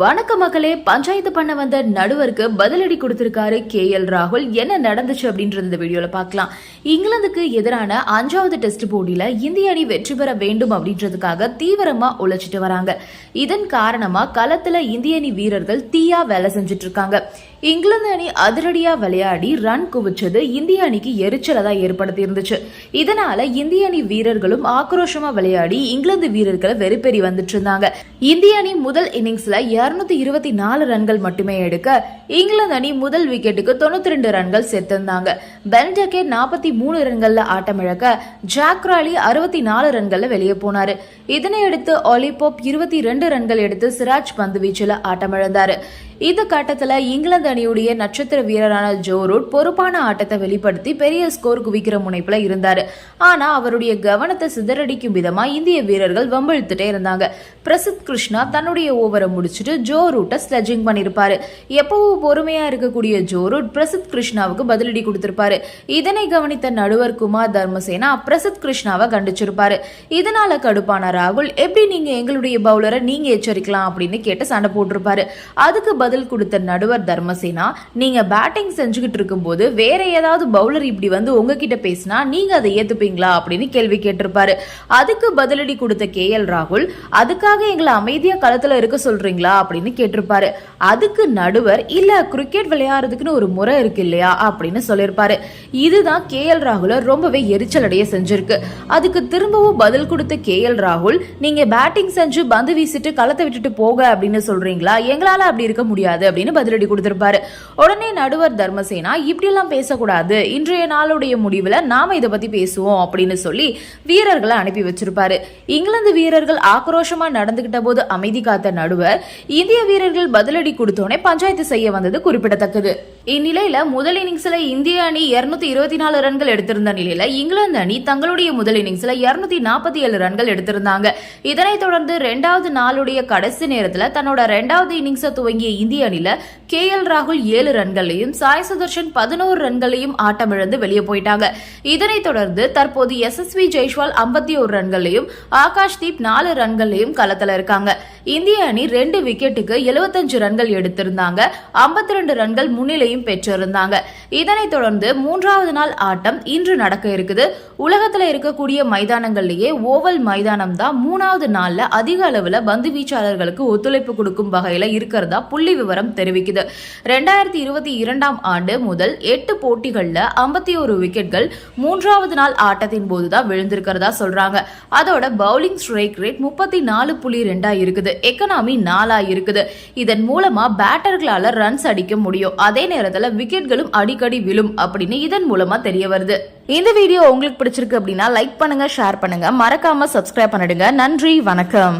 வணக்க மக்களே பஞ்சாயத்து பண்ண வந்த நடுவருக்கு பதிலடி கொடுத்திருக்காரு கே எல் ராகுல். என்ன நடந்துச்சு அப்படின்றது இந்த வீடியோவில் பார்க்கலாம். இங்கிலாந்துக்கு எதிரான அஞ்சாவது டெஸ்ட் போட்டியில் இந்திய அணி வெற்றி பெற வேண்டும் அப்படின்றதுக்காக தீவிரமாக உழைச்சிட்டு வராங்க. இதன் காரணமாக களத்தில் இந்திய அணி வீரர்கள் தீயா வேலை செஞ்சுட்டு இருக்காங்க. இங்கிலாந்து அணி அதிரடியா விளையாடி ரன் குவிச்சது இந்திய அணிக்கு எரிச்சலை தான் ஏற்படுத்தி இருந்துச்சு இதனால இந்திய அணி வீரர்களும் ஆக்ரோஷமா விளையாடி இங்கிலாந்து வீரர்களை வெறுப்பெறி வந்துட்டு இருந்தாங்க இந்திய அணி முதல் இன்னிங்ஸ்ல இருநூத்தி இருபத்தி நாலு ரன்கள் மட்டுமே எடுக்க இங்கிலாந்து அணி முதல் விக்கெட்டுக்கு தொண்ணூத்தி ரெண்டு ரன்கள் சேர்த்திருந்தாங்க. பென்டெக்கே நாற்பத்தி மூணு ரன்கள்ல ஆட்டமிழக்க ஜாக் ராலி அறுபத்தி நாலு ரன்கள்ல வெளியே போனாரு. இதனையடுத்து ஒலிபோப் இருபத்தி ரெண்டு ரன்கள் எடுத்து சிராஜ் பந்து வீச்சில் ஆட்டமிழந்தாரு. இந்த கட்டத்துல இங்கிலாந்து அணியுடைய நட்சத்திர வீரரான ஜோ ரூட் பொறுப்பான ஆட்டத்தை வெளிப்படுத்தி பெரிய ஸ்கோர் குவிக்கிற முனைப்புல இருந்தாரு. ஆனா அவருடைய கவனத்தை சிதறடிக்கும் விதமா இந்திய வீரர்கள் வம்பிழுத்துட்டே இருந்தாங்க. பிரசித் கிருஷ்ணா தன்னுடைய ஓவரை முடிச்சுட்டு ஜோ ரூட்டை ஸ்லெஜிங் பண்ணிருப்பாரு. எப்பவும் பொறுமையா இருக்கக்கூடிய ஜோ ரூட் பிரசித் கிருஷ்ணாவுக்கு பதிலடி கொடுத்திருப்பாரு. இதனை கவனித்த நடுவர் குமார் தர்மசேனா பிரசித் கிருஷ்ணாவை கண்டிச்சிருப்பாரு. இதனால கடுப்பான ராகுல் எப்படி நீங்க எங்களுடைய பவுலரை நீங்க எச்சரிக்கலாம்? அப்படின்னு கேட்டு சண்டை போட்டிருப்பாரு. அதுக்கு பதில் கொடுத்த நடுவர் தர்மசேனா நீங்க பேட்டிங் செஞ்சுக்கிட்டு இருக்கும்போது வேற ஏதாவது பவுலர் இப்படி வந்து உங்ககிட்ட பேசினா நீங்க அதை ஏத்துப்பீங்களா அப்படின்னு கேள்வி கேட்டிருப்பாரு. அதுக்கு பதிலடி கொடுத்த கே எல் ராகுல் அதுக்காக எங்களை அமைதியா களத்துல இருக்க சொல்றீங்களா? அப்படின்னு கேட்டிருப்பாரு. அதுக்கு நடுவர் இல்ல கிரிக்கெட் விளையாடுறதுக்குன்னு ஒரு முறை இருக்கு இல்லையா? அப்படின்னு சொல்லியிருப்பாரு. இதுதான் கே எல் ராகுல ரொம்பவே எரிச்சலடைய செஞ்சிருக்கு. அதுக்கு திரும்பவும் பதில் கொடுத்த கே எல் ராகுல் நீங்க பேட்டிங் செஞ்சு பந்து வீசிட்டு களத்தை விட்டுட்டு போக அப்படின்னு சொல்றீங்களா? எங்களால அப்படி இருக்க முடியும் முடியாது அப்படின்னு பதிலடி கொடுத்திருப்பாரு. உடனே நடுவர் தர்மசேனா இப்படியெல்லாம் பேசக்கூடாது. இன்றைய நாளுடைய முடிவுல நாம இதை பத்தி பேசுவோம் அப்படின்னு சொல்லி வீரர்களை அனுப்பி வச்சிருப்பாரு. இங்கிலாந்து வீரர்கள் ஆக்ரோஷமா நடந்துகிட்ட போது அமைதி காத்த நடுவர் இந்திய வீரர்கள் பதிலடி கொடுத்தோடனே பஞ்சாயத்து செய்ய வந்தது குறிப்பிடத்தக்கது. இந்நிலையில முதல் இன்னிங்ஸ்ல இந்திய அணி இருநூத்தி இருபத்தி நாலு ரன்கள் எடுத்திருந்த நிலையில இங்கிலாந்து அணி தங்களுடைய முதல் இன்னிங்ஸ்ல இருநூத்தி நாற்பத்தி ஏழு ரன்கள் எடுத்திருந்தாங்க. இதனைத் தொடர்ந்து ரெண்டாவது நாளுடைய கடைசி நேரத்துல தன்னோட ரெண்டாவது இன்னிங்ஸை துவங்கிய இந்திய அணில கே எல் ராகுல் ஏழு ரன்களையும் சாய் சுதர்ஷன் பதினோரு ரன்களையும் ஆட்டமிழந்து வெளியே போயிட்டாங்க. இதனைத் தொடர்ந்து தற்போது எஸ்எஸ்வி ஜெய்ஷ்வால் ஐம்பத்தி ஒரு ரன்களையும் ஆகாஷ் தீப் நாலு ரன்களையும் களத்துல இருக்காங்க. இந்திய அணி ரெண்டு விக்கெட்டுக்கு எழுபத்தஞ்சு ரன்கள் எடுத்திருந்தாங்க. ஐம்பத்தி ரெண்டு ரன்கள் முன்னிலையும் பெற்றிருந்தாங்க இதனைத் தொடர்ந்து மூன்றாவது நாள் ஆட்டம் இன்று நடக்க இருக்குது. உலகத்துல இருக்கக்கூடிய மைதானங்கள்லேயே ஓவல் மைதானம் தான் மூணாவது நாள்ல அதிக அளவுல பந்து வீச்சாளர்களுக்கு ஒத்துழைப்பு கொடுக்கும் வகையில இருக்கிறதா புள்ளி விவரம் தெரிவிக்குது. ரெண்டாயிரத்தி இருபத்தி இரண்டாம் ஆண்டு முதல் எட்டு போட்டிகள்ல ஐம்பத்தி ஒரு விக்கெட்கள் மூன்றாவது நாள் ஆட்டத்தின் போதுதான் விழுந்திருக்கிறதா சொல்றாங்க. அதோட பவுலிங் ஸ்ட்ரைக் ரேட் முப்பத்தி நாலு புள்ளி ரெண்டா இருக்குது. எக்கனாமி நாலா இருக்குது. இதன் மூலமா பேட்டர்களால ரன்ஸ் அடிக்க முடியும். அதே நேரத்துல விக்கெட்களும் அடி அடிக்கடி விழும் அப்படின்னு இதன் மூலமா தெரிய வருது. இந்த வீடியோ உங்களுக்கு பிடிச்சிருக்கு அப்படின்னா லைக் பண்ணுங்க ஷேர் பண்ணுங்க. மறக்காம சப்ஸ்கிரைப் பண்ணிடுங்க. நன்றி வணக்கம்.